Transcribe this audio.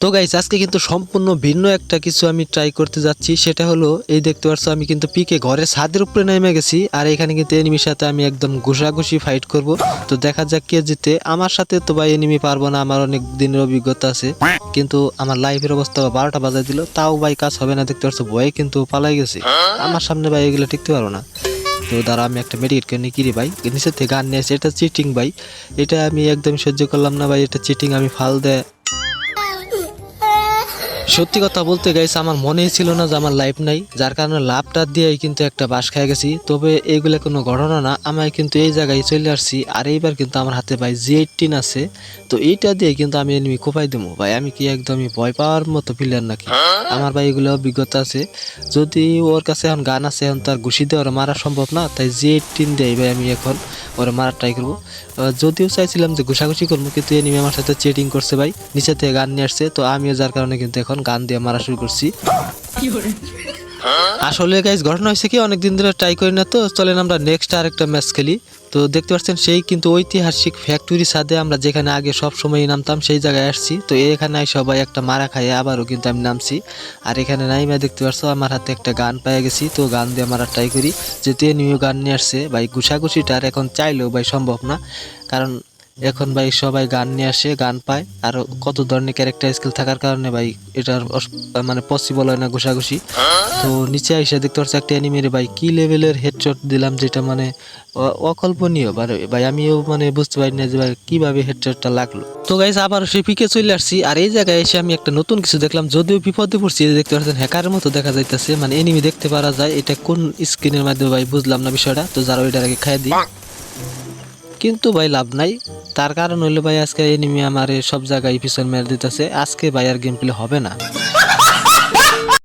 তো গাইস আজকে কিন্তু সম্পূর্ণ ভিন্ন একটা কিছু আমি ট্রাই করতে যাচ্ছি। সেটা হলো, এই দেখতে পাচ্ছ, আমি কিন্তু পিকে ঘরের ছাদের উপরে নেমে গেছি, আর এখানে কিন্তু এনিমির সাথে আমি একদম ঘুষাঘুষি ফাইট করব। তো দেখা যাক কে জিতে। আমার সাথে তো ভাই এনিমি পারব না, আমার অনেক দিনের অভিজ্ঞতা আছে। কিন্তু আমার লাইফের অবস্থা বারোটা বাজায় দিল। তাও ভাই কাজ হবে না, দেখতে পাচ্ছ, ভয়ে কিন্তু পালাই গেছে। আমার সামনে ভাই এগুলো টিকতে পারব না। তো দাঁড়া, আমি একটা মেডিকেট কিনে কিরি ভাই? নিচের থেকে গান নিয়ে এটা চিটিং ভাই। এটা আমি একদম সহ্য করলাম না ভাই, এটা চিটিং আমি ফাল দেয়। সত্যি কথা বলতে গাইস আমার মনেই ছিল না যে আমার লাইফ নাই। যার কারণে লাভটা দিয়েই কিন্তু একটা বাস খেয়ে গেছি। তবে এইগুলো কোনো ঘটনা না আমি কিন্তু এই জায়গায় চলে আসছি। আর এইবার কিন্তু আমার হাতে ভাই জি এইটিন আছে। তো এইটা দিয়ে কিন্তু আমি এনিমি কোপাই দেবো। ভাই, আমি কি একদমই ভয় পাওয়ার মতো প্লেয়ার নাকি? আমার ভাই এগুলো অভিজ্ঞতা আছে। যদি ওর কাছে এখন গান আছে, এখন তার ঘুষি দিয়ে ওরা মারা সম্ভব না। তাই জি এইটিন দিয়ে ভাই আমি এখন ওরা মারার ট্রাই করব। যদিও চাইছিলাম যে ঘুষাঘুষি করব কিন্তু এনিমি আমার সাথে চেটিং করছে ভাই। নিচে থেকে গান নিয়ে আসছে তো আমিও যার কারণে কিন্তু এখন গান দিয়ে মারা শুরু করছি। আসলে গাইজ ঘটনা হয়েছে কি অনেকদিন ধরে ট্রাই করি না তো চলেন আমরা নেক্সট আরেকটা ম্যাচ খেলি। তো দেখতে পাচ্ছেন, সেই কিন্তু ঐতিহাসিক ফ্যাক্টরি সাথে আমরা যেখানে আগে সব সময় নামতাম, সেই জায়গায় আসছি। তো এখানে সবাই একটা মারা খাইয়ে আবারও কিন্তু আমি নামছি। আর এখানে নাইমা দেখতে পাচ্ছ, আমার হাতে একটা গান পেয়ে গেছি। তো গান দিয়ে আমরা ট্রাই করি যেহেতু নিউ গান নিয়ে আসছে। ভাই, ঘুষাঘুষিটা আর এখন চাইলেও ভাই সম্ভব না। কারণ এখন ভাই সবাই গান নিয়ে আসে, গান পায়। আর কত ধরনের ক্যারেক্টার স্কিল থাকার কারণে ভাই এটার মানে পসিবল হয় না ঘুষাঘুষি। তো নিচে এসে দেখতে পাচ্ছি একটা অ্যানিমেরে ভাই, কি লেভেলের হেডশট দিলাম যেটা মানে অকল্পনীয়। ভাই আমিও মানে বুঝতে পারি না যে ভাই কীভাবে হেডশটটা লাগল। তো গাইস আবার সেই পিকে চলে আসছি। আর এই জায়গায় এসে আমি একটা নতুন কিছু দেখলাম। যদিও বিপদে পড়ছি দেখতে পাচ্ছেন হ্যাকারের মতো দেখা যাইতেছে। মানে এনিমি দেখতে পারা যায়, এটা কোন স্ক্রিনের মাধ্যমে ভাই বুঝলাম না বিষয়টা। তো যারা ওইটার আগে খাই দিই। কিন্তু ভাই লাভ নাই। তার কারণ হলো ভাই আজকে এনিমি আমার সব জায়গায় পিছন মেরে দিতেছে। আজকে ভাই আর গেম প্লে হবে না।